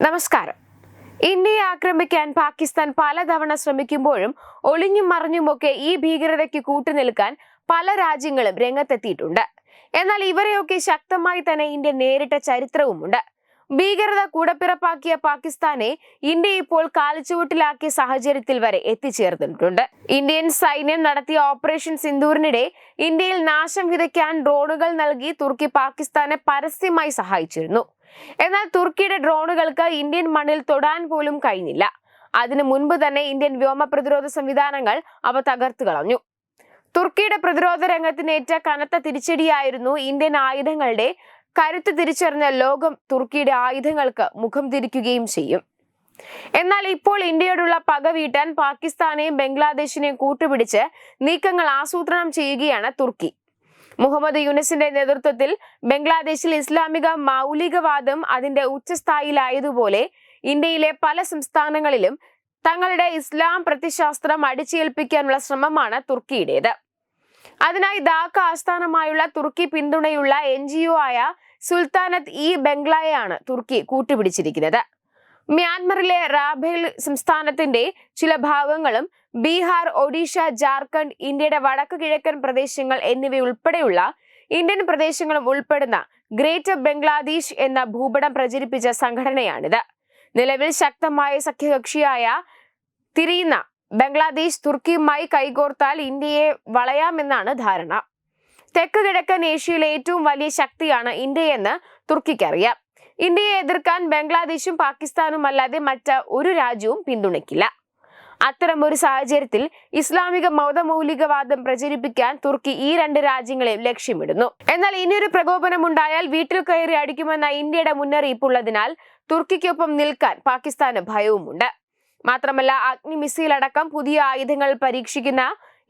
നമസ്കാരം. ഇന്ത്യയെ ആക്രമിക്കാൻ പാകിസ്ഥാൻ പലതവണ ശ്രമിക്കുമ്പോഴും ഒളിഞ്ഞും മറിഞ്ഞുമൊക്കെ ഈ ഭീകരതയ്ക്ക് കൂട്ടുനിൽക്കാൻ പല രാജ്യങ്ങളും രംഗത്തെത്തിയിട്ടുണ്ട്. എന്നാൽ ഇവരെയൊക്കെ ശക്തമായി തന്നെ ഇന്ത്യ നേരിട്ട ചരിത്രവുമുണ്ട്. ഭീകരത കൂടപ്പിറപ്പാക്കിയ പാകിസ്ഥാനെ ഇന്ത്യ ഇപ്പോൾ കാൽച്ചുവട്ടിലാക്കിയ സാഹചര്യത്തിൽ വരെ എത്തിച്ചേർന്നിട്ടുണ്ട്. ഇന്ത്യൻ സൈന്യം നടത്തിയ ഓപ്പറേഷൻ സിന്ദൂറിനിടെ ഇന്ത്യയിൽ നാശം വിതയ്ക്കാൻ ഡ്രോണുകൾ നൽകി തുർക്കി പാകിസ്ഥാനെ പരസ്യമായി സഹായിച്ചിരുന്നു. എന്നാൽ തുർക്കിയുടെ ഡ്രോണുകൾക്ക് ഇന്ത്യൻ മണ്ണിൽ തൊടാൻ പോലും കഴിഞ്ഞില്ല. അതിനു മുൻപ് തന്നെ ഇന്ത്യൻ വ്യോമ പ്രതിരോധ സംവിധാനങ്ങൾ അവ തകർത്തു കളഞ്ഞു. തുർക്കിയുടെ പ്രതിരോധ രംഗത്തിനേറ്റ കനത്ത തിരിച്ചടിയായിരുന്നു ഇന്ത്യൻ ആയുധങ്ങളുടെ കരുത്ത് തിരിച്ചറിഞ്ഞ ലോകം തുർക്കിയുടെ ആയുധങ്ങൾക്ക് മുഖം തിരിക്കുകയും ചെയ്യും. എന്നാൽ ഇപ്പോൾ ഇന്ത്യയോടുള്ള പക വീട്ടാൻ പാകിസ്ഥാനെയും ബംഗ്ലാദേശിനെയും കൂട്ടുപിടിച്ച് നീക്കങ്ങൾ ആസൂത്രണം ചെയ്യുകയാണ് തുർക്കി. മുഹമ്മദ് യൂനസിന്റെ നേതൃത്വത്തിൽ ബംഗ്ലാദേശിൽ ഇസ്ലാമിക മൗലികവാദം അതിന്റെ ഉച്ചസ്ഥായിലായതുപോലെ ഇന്ത്യയിലെ പല സംസ്ഥാനങ്ങളിലും തങ്ങളുടെ ഇസ്ലാം പ്രതിശാസ്ത്രം അടിച്ചേൽപ്പിക്കാനുള്ള ശ്രമമാണ് തുർക്കിയുടേത്. അതിനായി ദാക്ക ആസ്ഥാനമായുള്ള തുർക്കി പിന്തുണയുള്ള എൻ ആയ സുൽത്താനത്ത് ഇ ബംഗ്ലായാണ് തുർക്കി കൂട്ടുപിടിച്ചിരിക്കുന്നത്. മ്യാൻമറിലെ റാബേൽ സംസ്ഥാനത്തിന്റെ ചില ഭാഗങ്ങളും ബീഹാർ ഒഡീഷ ജാർഖണ്ഡ് ഇന്ത്യയുടെ വടക്കു കിഴക്കൻ പ്രദേശങ്ങൾ എന്നിവയുൾപ്പെടെയുള്ള ഇന്ത്യൻ പ്രദേശങ്ങളും ഉൾപ്പെടുന്ന ഗ്രേറ്റർ ബംഗ്ലാദേശ് എന്ന ഭൂപടം പ്രചരിപ്പിച്ച സംഘടനയാണിത്. നിലവിൽ ശക്തമായ സഖ്യകക്ഷിയായ തിരിയുന്ന ബംഗ്ലാദേശ് തുർക്കിയുമായി കൈകോർത്താൽ ഇന്ത്യയെ വളയാമെന്നാണ് ധാരണ. തെക്ക് കിഴക്കൻ ഏഷ്യയിലെ ഏറ്റവും വലിയ ശക്തിയാണ് ഇന്ത്യയെന്ന് തുർക്കിക്കറിയാം. ഇന്ത്യയെ എതിർക്കാൻ ബംഗ്ലാദേശും പാകിസ്ഥാനും അല്ലാതെ മറ്റ ഒരു രാജ്യവും പിന്തുണയ്ക്കില്ല. അത്തരം ഒരു സാഹചര്യത്തിൽ ഇസ്ലാമിക മതമൗലികവാദം പ്രചരിപ്പിക്കാൻ തുർക്കി ഈ രണ്ട് രാജ്യങ്ങളെയും ലക്ഷ്യമിടുന്നു. എന്നാൽ ഇനിയൊരു പ്രകോപനം ഉണ്ടായാൽ വീട്ടിൽ കയറി അടിക്കുമെന്ന ഇന്ത്യയുടെ മുന്നറിയിപ്പുള്ളതിനാൽ തുർക്കിക്കൊപ്പം നിൽക്കാൻ പാകിസ്ഥാന് ഭയവുമുണ്ട്. മാത്രമല്ല അഗ്നി മിസൈൽ അടക്കം പുതിയ ആയുധങ്ങൾ പരീക്ഷിക്കുന്ന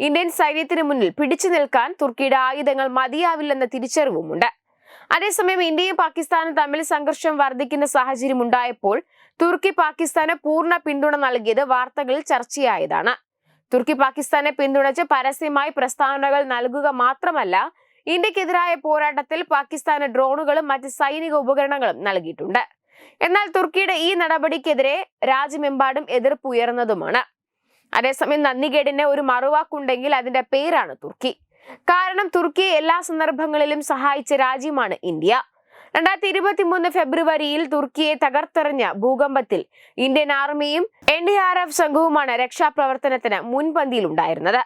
ഇന്ത്യൻ സൈന്യത്തിന് മുന്നിൽ പിടിച്ചു നിൽക്കാൻ തുർക്കിയുടെ ആയുധങ്ങൾ മതിയാവില്ലെന്ന തിരിച്ചറിവുമുണ്ട്. അതേസമയം ഇന്ത്യയും പാകിസ്ഥാനും തമ്മിൽ സംഘർഷം വർദ്ധിക്കുന്ന സാഹചര്യം ഉണ്ടായപ്പോൾ തുർക്കി പാകിസ്ഥാന് പൂർണ പിന്തുണ നൽകിയത് വാർത്തകളിൽ ചർച്ചയായതാണ്. തുർക്കി പാകിസ്ഥാനെ പിന്തുണച്ച് പരസ്യമായി പ്രസ്താവനകൾ നൽകുക മാത്രമല്ല ഇന്ത്യക്കെതിരായ പോരാട്ടത്തിൽ പാകിസ്ഥാന് ഡ്രോണുകളും മറ്റ് സൈനിക ഉപകരണങ്ങളും നൽകിയിട്ടുണ്ട്. എന്നാൽ തുർക്കിയുടെ ഈ നടപടിക്കെതിരെ രാജ്യമെമ്പാടും എതിർപ്പ് ഉയർന്നതുമാണ്. അതേസമയം നന്ദികേടിന് ഒരു മറുവാക്കുണ്ടെങ്കിൽ അതിന്റെ പേരാണ് തുർക്കി. കാരണം തുർക്കിയെ എല്ലാ സന്ദർഭങ്ങളിലും സഹായിച്ച രാജ്യമാണ് ഇന്ത്യ. രണ്ടായിരത്തി ഇരുപത്തി മൂന്ന് ഫെബ്രുവരിയിൽ തുർക്കിയെ തകർത്തെറിഞ്ഞ ഭൂകമ്പത്തിൽ ഇന്ത്യൻ ആർമിയും എൻ ഡി ആർ എഫ് സംഘവുമാണ് രക്ഷാപ്രവർത്തനത്തിന് മുൻപന്തിയിൽ ഉണ്ടായിരുന്നത്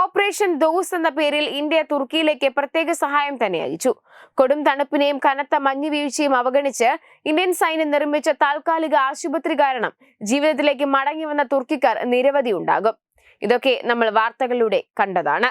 ഓപ്പറേഷൻ ദോസ് എന്ന പേരിൽ ഇന്ത്യ തുർക്കിയിലേക്ക് പ്രത്യേക സഹായം തന്നെ അയച്ചു. കൊടും തണുപ്പിനെയും കനത്ത മഞ്ഞുവീഴ്ചയും അവഗണിച്ച് ഇന്ത്യൻ സൈന്യം നിർമ്മിച്ച താൽക്കാലിക ആശുപത്രി കാരണം ജീവിതത്തിലേക്ക് മടങ്ങി വന്ന തുർക്കിക്കാർ നിരവധി ഉണ്ടാകും. ഇതൊക്കെ നമ്മൾ വാർത്തകളിലൂടെ കണ്ടതാണ്.